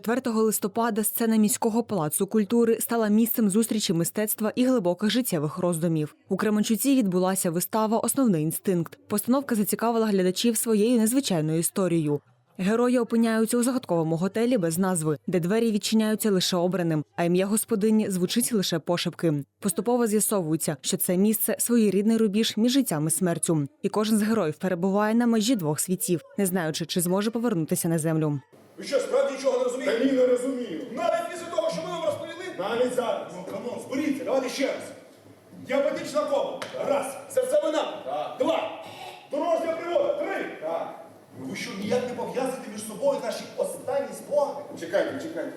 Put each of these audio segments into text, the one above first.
4 листопада сцена міського палацу культури стала місцем зустрічі мистецтва і глибоких життєвих роздумів. У Кременчуці відбулася вистава Основний інстинкт. Постановка зацікавила глядачів своєю незвичайною історією. Герої опиняються у загадковому готелі без назви, де двері відчиняються лише обраним, а ім'я господині звучить лише пошепки. Поступово з'ясовується, що це місце своєрідний рубіж між життям і смертю. І кожен з героїв перебуває на межі двох світів, не знаючи, чи зможе повернутися на землю. Ви що, справді нічого не розумієте? Та ні, не розумію. Навіть після того, що ми вам розповіли? Навіть зараз. Ну, камон, зберіться, давайте ще раз. Діабетична кома. Раз. Серцевина. Так. Два. Дорожня пригода. Три. Так. Ви що, ніяк не пов'язуєте між собою наші останні спогади? Чекайте, чекайте.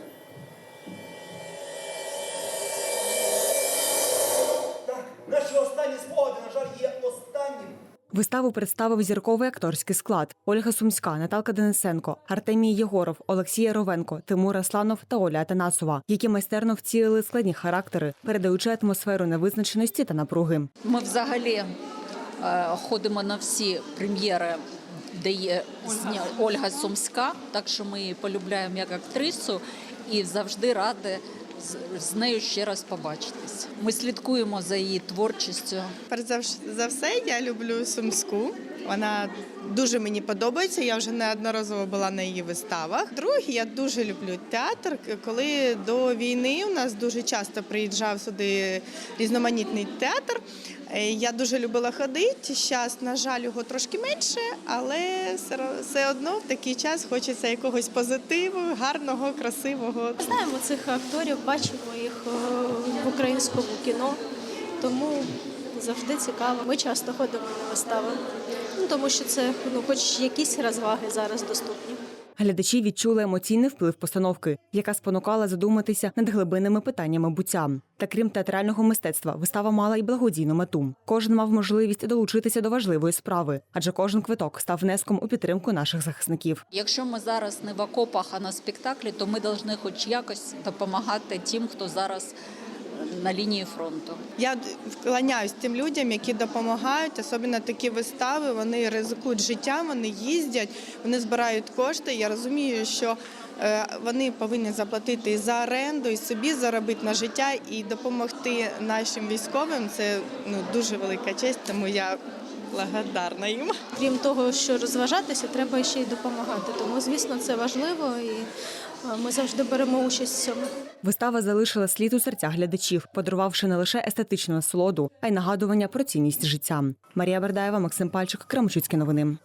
Виставу представив зірковий акторський склад: Ольга Сумська, Наталка Денисенко, Артемій Єгоров, Олексій Ровенко, Тимур Асланов та Оля Атанасова, які майстерно вцілили складні характери, передаючи атмосферу невизначеності та напруги. Ми взагалі е, ходимо на всі прем'єри, де є зня... Ольга Сумська, так що ми її полюбляємо як актрису і завжди раді з, нею ще раз побачитись. Ми слідкуємо за її творчістю. Перш за все, я люблю Сумську. Вона дуже мені подобається. Я вже неодноразово була на її виставах. Друге, я дуже люблю театр. Коли до війни у нас дуже часто приїжджав сюди різноманітний театр. Е, Я дуже любила ходити. Зараз, на жаль, його трошки менше, але все одно в такий час хочеться якогось позитиву, гарного, красивого. Знаємо цих акторів, бачимо їх е, в українському кіно, тому завжди цікаво. Ми часто ходимо на вистави, ну, тому що це ну, хоч якісь розваги зараз доступні. Глядачі відчули емоційний вплив постановки, яка спонукала задуматися над глибинними питаннями буття. Та крім театрального мистецтва, вистава мала й благодійну мету. Кожен мав можливість долучитися до важливої справи, адже кожен квиток став внеском у підтримку наших захисників. Якщо ми зараз не в окопах, а на спектаклі, то ми повинні хоч якось допомагати тим, хто зараз на лінії фронту. Я вклоняюсь тим людям, які допомагають, особливо такі вистави. Вони ризикують життям, вони їздять, вони збирають кошти. Я розумію, що е, вони повинні заплатити і за оренду, і собі заробити на життя і допомогти нашим військовим. Це ну дуже велика честь, тому я благодарна їм. Крім того, що розважатися, треба ще й допомагати. Тому, звісно, це важливо і ми завжди беремо участь в цьому. Вистава залишила слід у серцях глядачів, подарувавши не лише естетичну насолоду, а й нагадування про цінність життя. Марія Бердаєва, Максим Пальчик, Крамчуцькі новини.